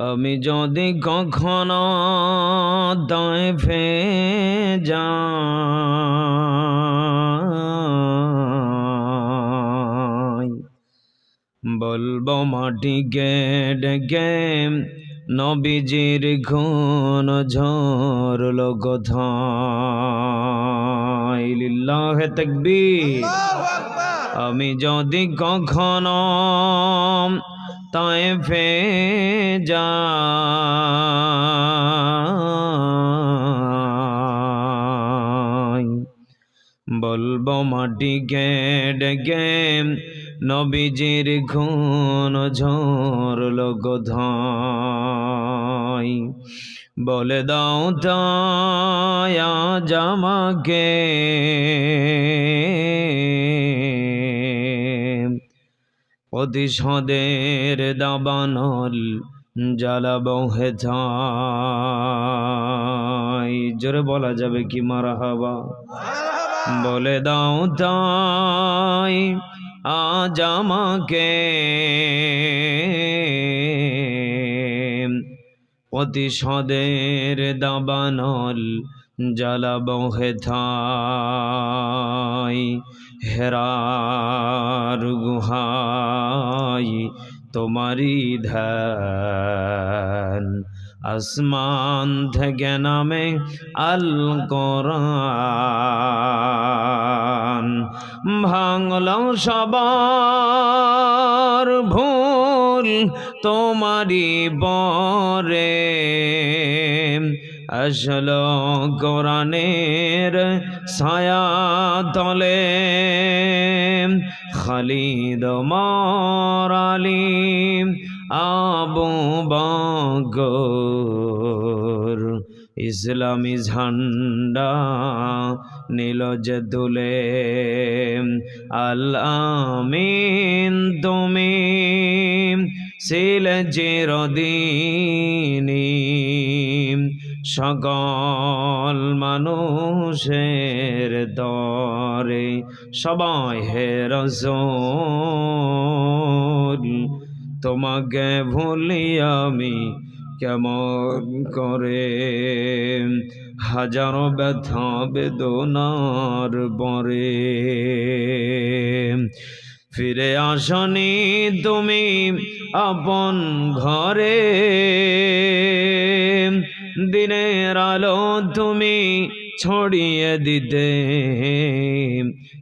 আমি যদি কখনো দায় ফে বলব মাটি গেড গে নবীজির ঘন ঝরল কোথায় লিল্লাহে তাকবীর। আমি যদি কখনো তাই ফে যাই বলব মাটি গে ডেগে নবীজির খুন ঝরল গোধাই বলে দাও তায়া জামাকে। প্রতিশোধের দাবানল জ্বালাবো হেথাই জোরে বলা যাবে কি মারা হবা বলে দাও তাই আজ আমাকে প্রতিশোধের দাবানল জ্বালাবো হেথাই হেরার গুহাই তোমারি ধ্যান। আসমান থেকে নামে আল কোরআন ভাঙল সবার ভুল তোমারি বরে। আসল কোরআনের ছায়া তলে খালিদ মারালিম আবু বগর ইসলামী ঝান্ডা নীল যে দুলে। আল্লামিন তুমি শিল চিরদিনী সকল মানুষের দরে সবাই হে রসুল, তোমাকে ভুলি আমি কেমন করে? হাজারো ব্যথা বেদনার পরে ফিরে আসনি তুমি আপন ঘরে। দিনের আলো তুমি ছড়িয়ে দিতে।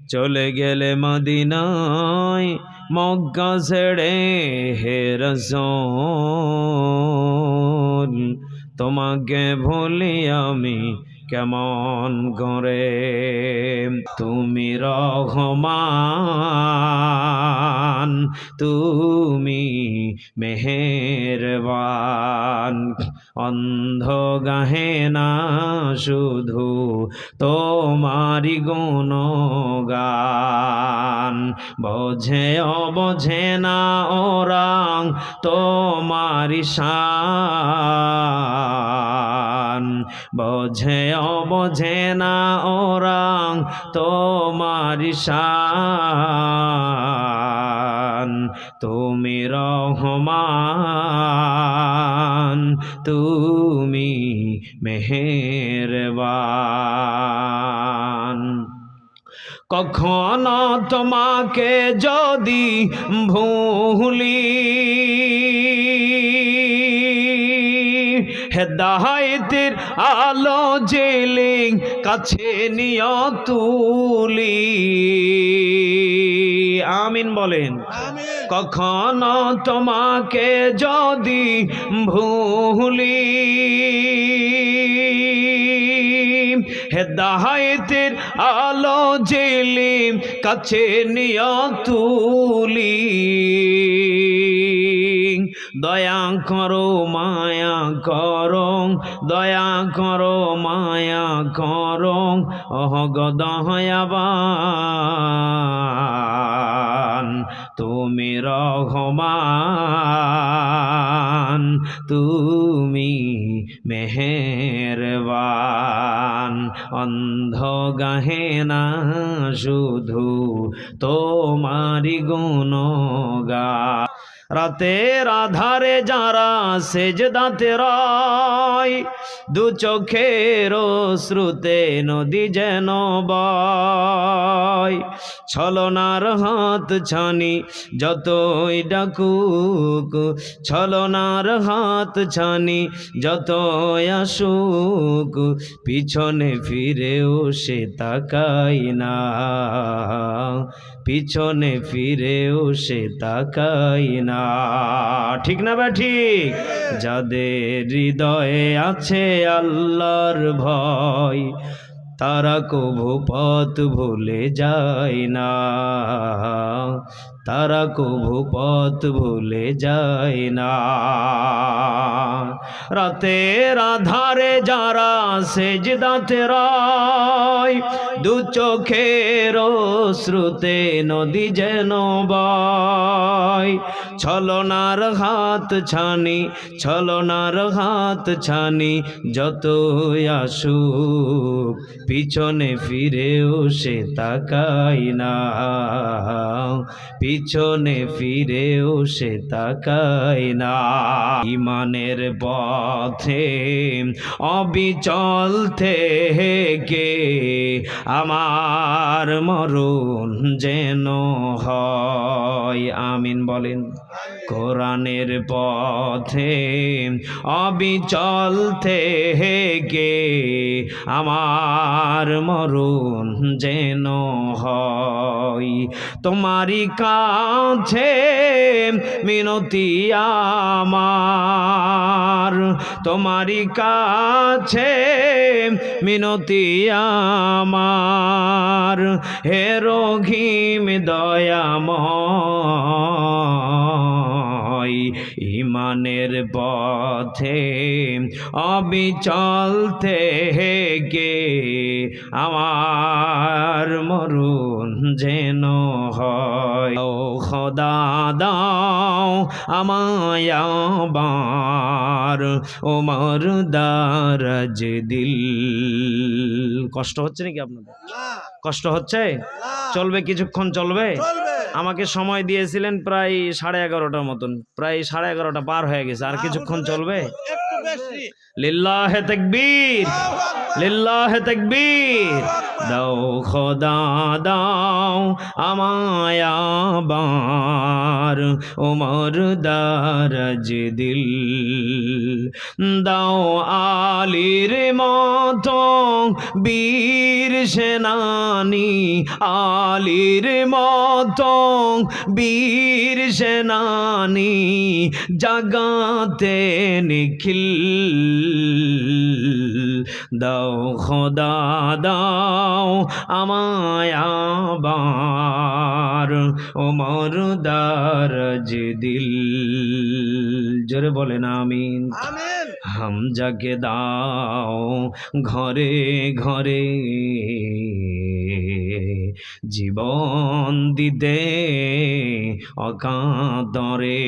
চলে গেলে মদিনায় মক্কা ছেড়ে হে তোমাকে ভুলি আমি কেমন গরে তুমি রহমান, তুমি মেহেরবান। অন্ধ গাহে না শুধু তোমারি গুণগান। বোঝে অবোঝে না ওরাং তোমারি শান। বোঝে অবোঝে না ওরাং তোমারি শান। তুমি রহমান তুমি মেহেরবান। কখনো তোমাকে যদি ভুলি হেদায়তের আলো জেলিং কাছে নিয় তুলি। আমিন বলেন কখনো তোমাকে যদি ভুলি হেদায়তের আলো জেলিম কাছে নিয় তুলি। দয়া করো, মায়া করো, দয়া করো, মায়া করো, অহগ দয়াবান, তুমি রহমান, তুমি মেহেরবান, অন্ধ গাহে না শুধু তোমারি গুণগা রাতের আধারে যারা সেজদাতে রয়, দু চোখের শ্রুতে নদী যেন বয়। ছলনার হাত ছানি যতই ডাকুক, ছলনার হাত ছানি যতই আসুক, পিছনে ফিরেও সে তাকাই না। পিছনে ফিরেও সে তাকাই না। ঠিক না বা ঠিক? যাদের হৃদয়ে আছে আল্লাহর ভয়, তারা কভু পথ ভুলে যায় না। তারা কভু পথ ভুলে যায় না। রাতের আধারে যারা সেজদাতে রয় দু চোখের শ্রুতে নদী যেন বয়। ছলনার হাত ছানি, ছলনার হাত ছানি যত আসুক পিছনে ফিরেও সে তাকাই না। পিছনে ফিরেও সে তাকায় না। ইমানের পথে অবিচল থেকে আমার মরণ যেন হয়। আমিন বলেন। কোরআনের পথে অবিচল থেকে আমার মরণ যেন হয়। তোমারই কাছে মিনতি আমার। তোমারই কাছে মিনতি আমার। হে রঘিম দয়াময়। ইমানের পথে অবিচল থেকে আমার মরুন যেন হয়। ও খোদা দাও আমায় আবার। ওমর দারাজ দিল। কষ্ট হচ্ছে নাকি আপনাদের? কষ্ট হচ্ছে? চলবে কিছুক্ষণ চলবে। আমাকে সময় দিয়েছিলেন প্রায় সাড়ে এগারোটার মতন। প্রায় সাড়ে এগারোটা পার হয়ে গেছে। আর কিছুক্ষণ চলবে? লিল্লাহে তাকবীর লিল্লাহে তাকবীর। দাও, খোদা দাও আমায় আবার ওমর দারাজ দিল। দাও আলির মতো বীর সেনানি, আলির মতো বীর সেনানি জাগাতে নিখিল। দাও খোদা দাও আমায় আবার ওমর দারাজ দিল জোরে বলেন আমিন। হামজাকে দাও ঘরে ঘরে জীবন দিতে অকাতরে।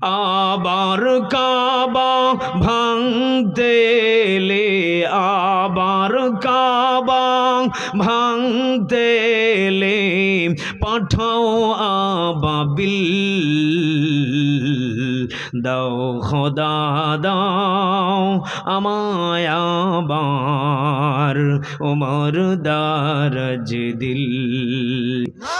আবার কাবা ভাঙতে এলে আবার কাবা ভাঙতে এলে পাঠাও আবাবিল। দাও খোদা, দাও আমায় আবার ওমর দারাজ দিল।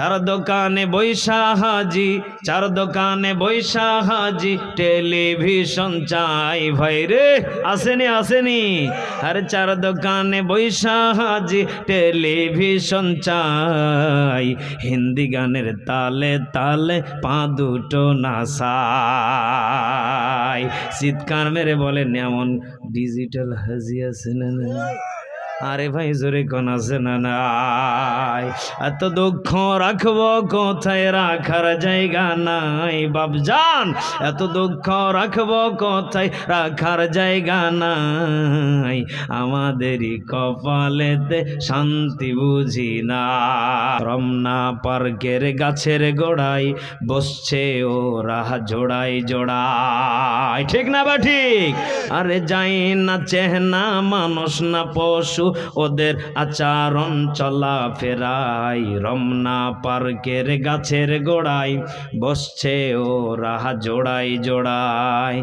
চার দোকানে বৈশা হাজি, চার দোকানে বৈশা হাজি, টেলিভিশন চাই। ভাই রে, আসেনি আসেনি। আরে চার দোকানে বৈশা হাজি, টেলিভিশন চাই। হিন্দি গানের তালে তালে পা দুটো নাসাই শীতকার মেরে বলেন, এমন ডিজিটাল হাজি আছে না? আরে ভাই, জোরে আছে না নাই? এত দুঃখ রাখব কোথায়? রাখার জায়গা নাই বাবজান এত দুঃখ রাখব কোথায়? রাখার জায়গা নাই। আমাদেরই কপালেতে শান্তি বুঝি না। রমনা পার্কের গাছের গোড়ায় বসছে ও ওরা জোড়াই জোড়াই ঠিক না বা ঠিক? আরে যাই না চেহনা মানুষ, না পশু ওদের আচারণ চলা ফেরাই রমনা পার্কের গাছের গোড়ায় বসছে ও রাহা জোড়াই জোড়াই